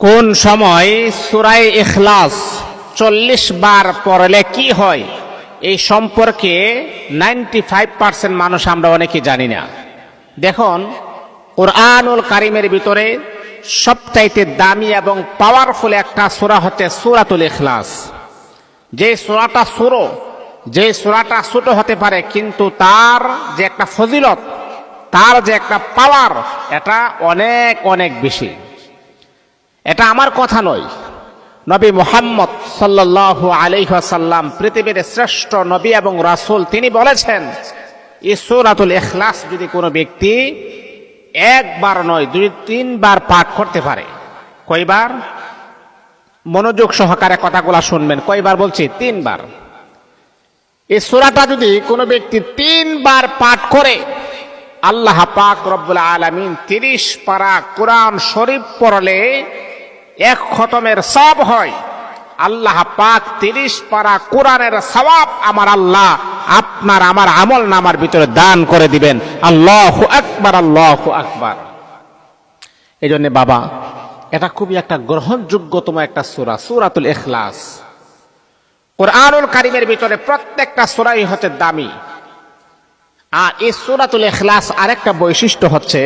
কোন সময় সুরাই ইখলাস চল্লিশ বার পড়লে কি হয়? এই সম্পর্কে নাইনটি ফাইভ পার্সেন্ট মানুষ আমরা অনেকে জানি না। দেখুন, কোরআনুল কারিমের ভিতরে সবচাইতে দামি এবং পাওয়ারফুল একটা সুরা হচ্ছে সুরাতুল ইখলাস। যে সুরাটা সুরো যে সুরাটা ছোট হতে পারে, কিন্তু তার যে একটা ফজিলত, তার যে একটা পাওয়ার এটা অনেক অনেক বেশি। এটা আমার কথা নয়। নবী মোহাম্মদ সাল্লাহ আলহাসাল্লাম পৃথিবীর শ্রেষ্ঠ নবী এবং রাসূল, তিনি বলেছেন, এই সূরাতুল ইখলাস যদি কোনো ব্যক্তি একবার নয়, দুই, তিনবার পাঠ করতে পারে। কয়বার? মনোযোগ সহকারে কথাগুলা শুনবেন। কয়বার বলছি? তিনবার। এই সূরাটা যদি কোনো ব্যক্তি তিনবার পাঠ করে, আল্লাহ পাক রব্বুল আলামিন তিরিশ পারা কোরআন শরীফ পড়লে এক খতমের সব হয়। আল্লাহ পাক তিরিশ পারা কোরআনের সওয়াব আমার আল্লাহ, আপনার আমার আমল নামার ভিতরে দান করে দিবেন। আল্লাহ আকবার আল্লাহ আকবার। এই জন্য বাবা, এটা খুবই একটা গ্রহণযোগ্যতম একটা সুরা, সুরাতুল এখলাস কোরআনুল কারিমের ভিতরে প্রত্যেকটা সুরাই হচ্ছে দামি। আর এই সুরাতুল এখলাস আরেকটা বৈশিষ্ট্য হচ্ছে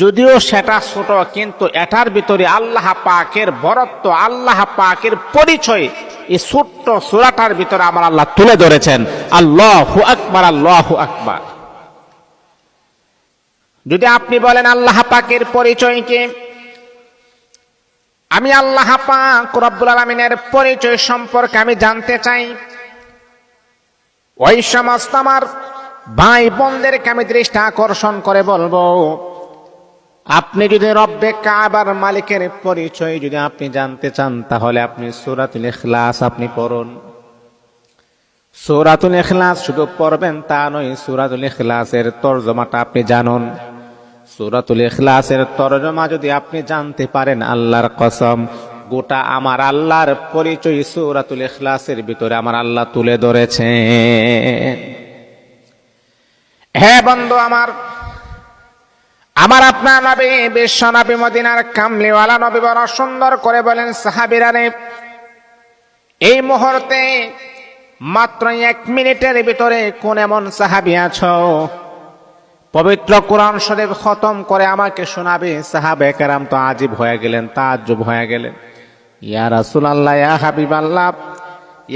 যদিও সেটা ছোট, কিন্তু এটার ভিতরে আল্লাহ পাকের বরত্ব, আল্লাহ পাকের পরিচয়, এই ছোট্ট সুরাটার ভিতরে আমার আল্লাহ তুলে ধরেছেন। আল্লাহ আকবার আল্লাহ আকবার। যদি আপনি বলেন আল্লাহ পাকের পরিচয় কি আমি আল্লাহ পাক রব্বুল আলমিনের পরিচয় সম্পর্কে আমি জানতে চাই, ওই সমস্ত আমার ভাই বোনদেরকে আমি দৃষ্টি আকর্ষণ করে বলব। আপনি যদি রব্বে কাবার মালিকের পরিচয় যদি আপনি জানতে চান, তাহলে আপনি সুরাতুল ইখলাস আপনি পড়ুন। সুরাতুল ইখলাস শুধু পড়বেন তা নয়, সুরাতুল ইখলাসের তর্জমাটা আপনি জানুন। সুরাতুল ইখলাসের তর্জমা যদি আপনি জানতে পারেন, আল্লাহর কসম, গোটা আমার আল্লাহর পরিচয় সুরাতুল ইখলাসের ভিতরে আমার আল্লাহ তুলে ধরেছে হ্যাঁ বন্ধু আমার আমার আপনার নবী, বিশ্ব নবী, মদিনার কামলিওয়ালা নবী বড় সুন্দর করে বলেন সাহাবিরারে এই মুহূর্তে মাত্র এক মিনিটের ভিতরে কোন এমন সাহাবি আছো? পবিত্র কোরআন শরীফ খতম করে আমাকে শোনাবে, সাহাবে কেরাম তো আজীব হয়ে গেলেন, তাজ্জব হয়ে গেলেন। ইয়া রাসুল আল্লাহ ইয়া হাবিব আল্লাহ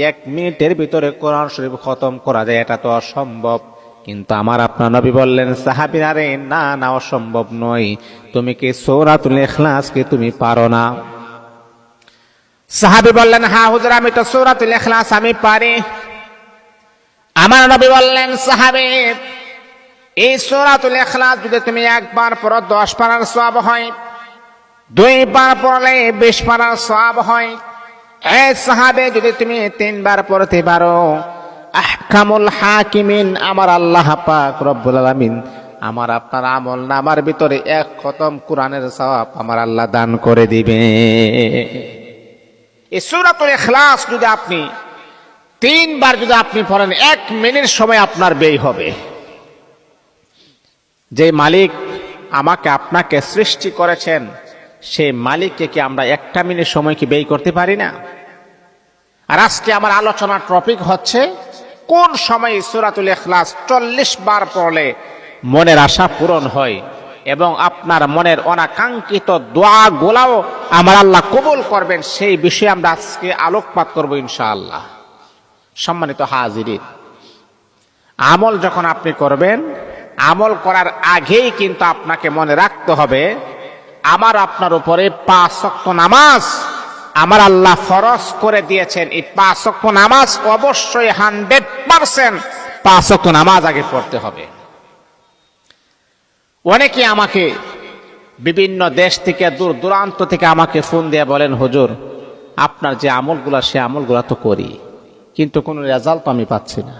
এক মিনিটের ভিতরে কোরআন শরীফ খতম করা যায়, এটা তো অসম্ভব। কিন্তু আমার আপনার নবী বললেন সাহাবিরা রে না না, অসম্ভব নয়। তুমি কি সৌরাতুল ইখলাস কি তুমি পারো না? সাহাবি বললেন হ্যাঁ হুজুর, আমি তো সৌরাতুল ইখলাস আমি পারি। আমার নবী বললেন, সাহাবি, এই সৌরাতুল ইখলাস যদি তুমি একবার পড়ো, দশ পারার সব হয়। দুইবার পড়লে বিশ পারার সব হয়। এই সাহাবে, যদি তুমি তিনবার পড়তে পারো আহকামুল হাকিমিন, আমার আল্লাহ পাক রব্বুল আলামিন, আমার আপনার আমল নামার ভিতরে এক খতম কোরআনের সওয়াব আমার আল্লাহ দান করে দিবে। এই সূরাতুল ইখলাস যদি আপনি তিনবার যদি আপনি পড়েন, এক মিনিট সময় আপনার ব্যয় হবে। যে মালিক আমাকে আপনাকে সৃষ্টি করেছেন সেই মালিককে কি আমরা একটা মিনিট সময় কি ব্যয় করতে পারি না? আর আজকে আমার আলোচনার টপিক হচ্ছে কোন সময় সুরাতুল ইখলাস চল্লিশ বার পড়লে মনের আশা পূরণ হয় এবং আপনার মনের অনাকাঙ্ক্ষিত দোয়া গোলাও আমার আল্লাহ কবুল করবেন, সেই বিষয়ে আমরা আজকে আলোকপাত করব ইনশাআল্লাহ। সম্মানিত হাজিরিন, আমল যখন আপনি করবেন, আমল করার আগেই কিন্তু আপনাকে মনে রাখতে হবে, আমার আপনার উপরে পাঁচ শক্ত নামাজ আমার আল্লাহ ফরজ করে দিয়েছেন। এই পাঁচ শক্ত নামাজ অবশ্যই হান্ড্রেড পার্সেন্ট পাঁচ শক্ত নামাজ আগে পড়তে হবে। অনেকে আমাকে বিভিন্ন দেশ থেকে, দূর দূরান্ত থেকে আমাকে ফোন দিয়ে বলেন, হুজুর, আপনার যে আমলগুলা, সে আমলগুলা তো করি, কিন্তু কোনো রেজাল্ট আমি পাচ্ছি না।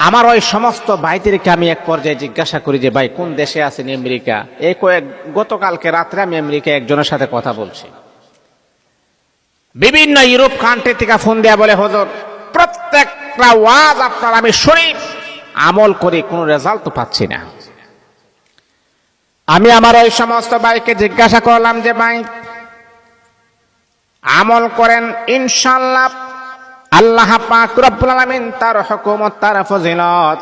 আমার ওই সমস্ত ভাইদেরকে আমি এক পর্যায়ে জিজ্ঞাসা করি যে, ভাই, কোন দেশে আছেন? আমেরিকা। এই কয়েক, গতকালকে রাত্রে আমি আমেরিকা একজনের সাথে কথা বলছি। বিভিন্ন ইউরোপ কান্ট্রি থেকে ফোন দেয়া বলে, হজর, প্রত্যেকটা ওয়াজ আপনার আমি শুনি, আমল করে কোনো রেজাল্ট তো পাচ্ছি না। আমি আমার ওই সমস্ত ভাইকে জিজ্ঞাসা করলাম যে, ভাই, আমল করেন ইনশাল্লাহ আল্লাহ পাক রব্বুল আলামিন তার হুকুমত, তার ফজিলত।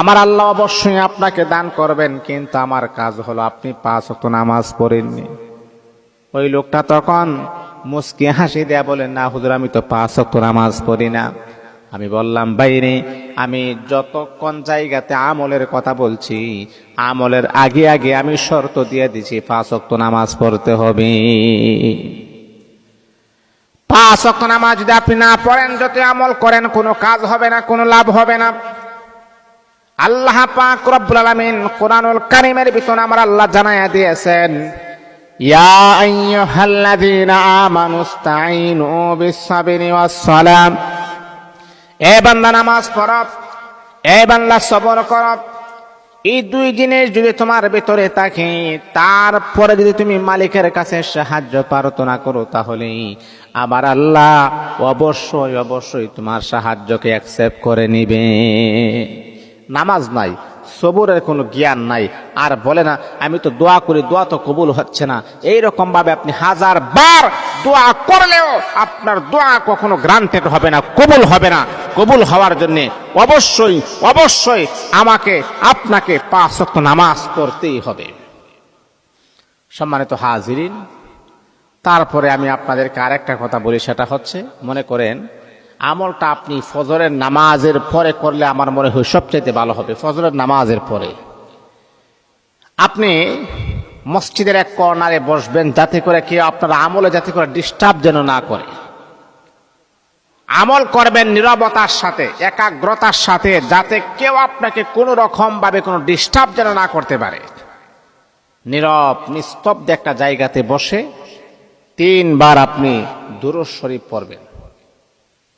আমার আল্লাহ অবশ্যই আপনাকে দান করবেন, কিন্তু আমার কাজ হলো আপনি পাঁচ নামাজ পড়েননি। ওই লোকটা তখন মুসকি হাসি দেয়া বলেন, না হুজুর, আমি তো পাঁচ ওয়াক্ত নামাজ পড়ি না। আমি বললাম, বাইরে, আমি যতক্ষণ জায়গাতে আমলের কথা বলছি, আমলের আগে আগে আমি শর্ত দিয়ে দিছি, পাঁচ ওয়াক্ত নামাজ পড়তে হবে। পাঁচ ওয়াক্ত নামাজ যদি আপনি না পড়েন, যত আমল করেন, কোনো কাজ হবে না, কোনো লাভ হবে না। আল্লাহ পাক রব্বুল আলামিন কোরআনুল কারীমের ভিতর আমার আল্লাহ জানায়া দিয়েছেন ইয়া আইয়ুহাল্লাযীনা আমানুস্তাঈনু বিস-সাবরি ওয়াস-সালাম এ বান্দা নামাজ পড়, এ বান্দা সবর কর। এই দুই জিনিস যদি তোমার ভিতরে থাকে, তারপরে যদি তুমি মালিকের কাছে সাহায্য প্রার্থনা করো তাহলে আমার আল্লাহ অবশ্যই অবশ্যই তোমার সাহায্যকে অ্যাকসেপ্ট করে নিবে। নামাজ নাই সবরের কোনো জ্ঞান নাই। আর বলে না, আমি তো দোয়া করি, দোয়া তো কবুল হচ্ছে না। এই ভাবে আপনি হাজার বার দোয়া করলেও আপনার দোয়া কখনো গ্রান্টেড হবে না, কবুল হবে না। কবুল হওয়ার জন্য অবশ্যই অবশ্যই আমাকে, আপনাকে পাঁচ নামাজ পড়তেই হবে। সম্মানিত হাজিরিন, তারপরে আমি আপনাদেরকে আরেকটা কথা বলি, সেটা হচ্ছে, মনে করেন আমলটা আপনি ফজরের নামাজের পরে করলে আমার মনে হয় সবচাইতে ভালো হবে, ফজরের নামাজের পরে। আপনি মসজিদের এক কর্নারে বসবেন, যাতে করে কেউ আপনার আমলে যাতে করে ডিস্টার্ব যেন না করে। আমল করবেন নিরবতার সাথে, একাগ্রতার সাথে, যাতে কেউ আপনাকে কোনো রকম ভাবে কোনো ডিস্টার্ব যেন না করতে পারে। নীরব, নিস্তব্ধ একটা জায়গাতে বসে তিনবার আপনি দুরুদ শরীফ পড়বেন।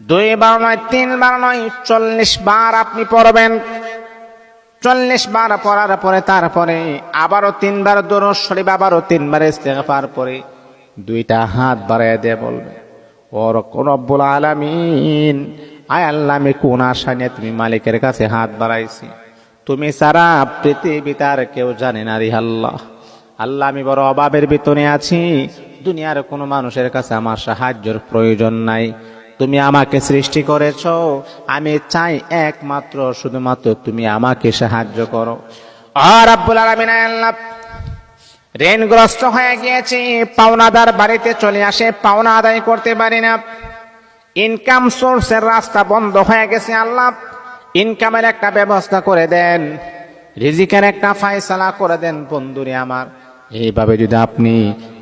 দুইবার নয়, তিনবার নয় চল্লিশ বার আপনি পড়বেন। চল্লিশ বার পড়ার পরে তারপরে আবারও তিনবার দরজ শরীফ, আবারও তিনবার ইস্তেগফার পরে দুইটা হাত বাড়ায় দিয়ে বলবে, ওর রব্বুল আলামিন, আয় আল্লাহ, আমি কোন আশা নিয়ে তুমি মালিকের কাছে হাত বাড়াইছি। তুমি সারা পৃথিবী তার কেউ জানে না রে আল্লাহ। আল্লাহ, আমি বড় অভাবের ভিতরে আছি। দুনিয়ার কোনো মানুষের কাছে আমার সাহায্যের প্রয়োজন নাই। তুমি আমাকে সৃষ্টি করেছ। আমি চাই একমাত্র, শুধুমাত্র তুমি আমাকে সাহায্য করো। আর আব্বুল আলমিন, আল্লাহ। ঋণগ্রস্ত হয়ে গিয়েছি, পাওনাদার বাড়িতে চলে আসে, পাওনা আদায় করতে পারি না। ইনকাম সোর্সের রাস্তা বন্ধ হয়ে গেছে, আল্লাহ। ইনকামের একটা ব্যবস্থা করে দেন। রিজিকের একটা ফায়সালা করে দেন, বন্ধুরে আমার। এইভাবে যদি আপনি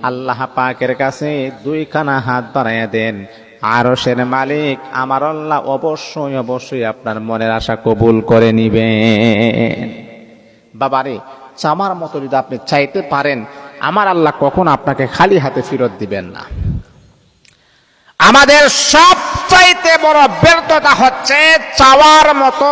আল্লাহ পাকের কাছে দুইখানা হাত বাড়াইয়া দেন আরশের মালিক আমার আল্লাহ অবশ্যই অবশ্যই আপনার মনের আশা কবুল করে নিবেন। বাবারে, চামার মতো যদি আপনি চাইতে পারেন, আমার আল্লাহ কখন আপনাকে খালি হাতে ফেরত দিবেন না। আমাদের সব চাইতে বড় ব্যর্থতা হচ্ছে চাওয়ার মতো